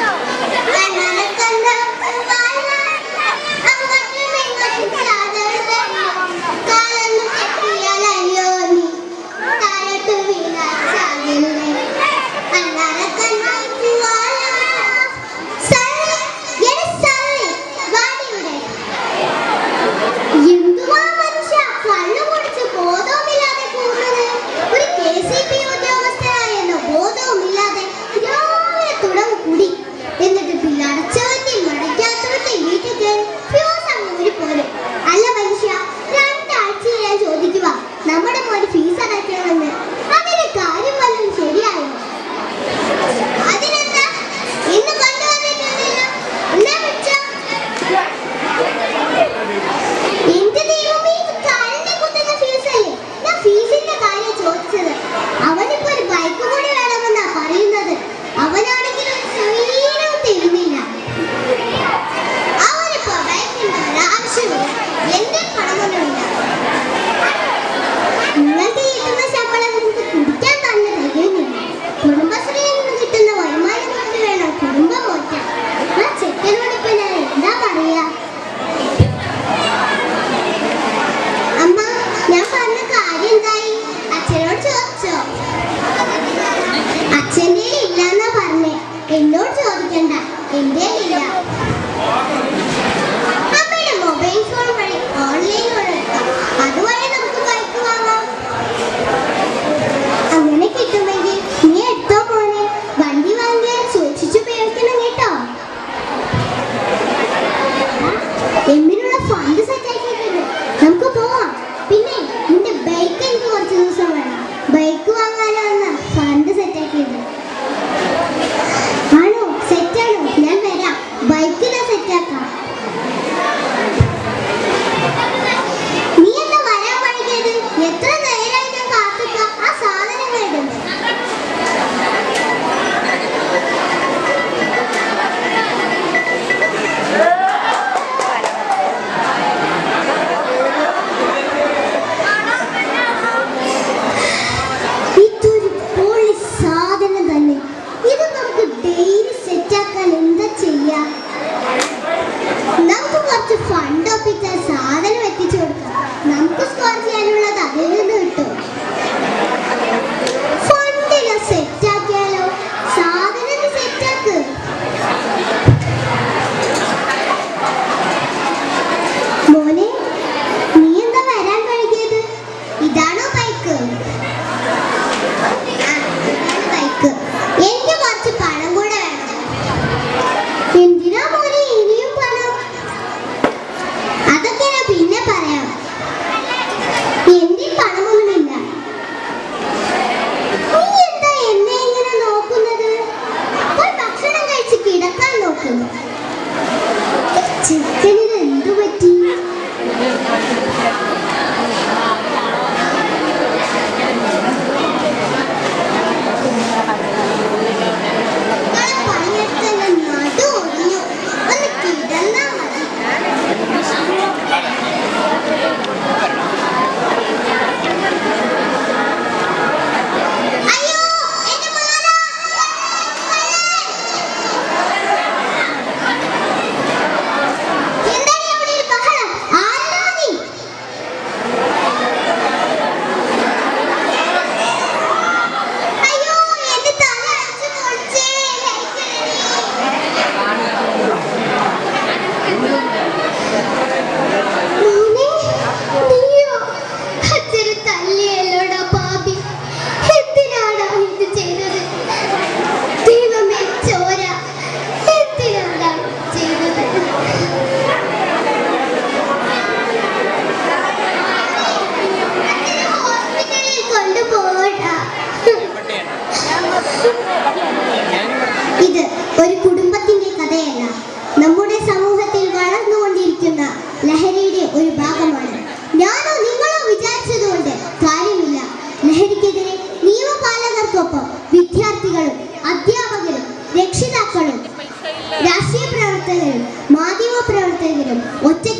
아 എന്നോട് ചോദിക്കണ്ട. എന്റെ ഇല്ല പ്രവർത്തകരും മാധ്യമ പ്രവർത്തകരും ഒറ്റക്കെട്ടായി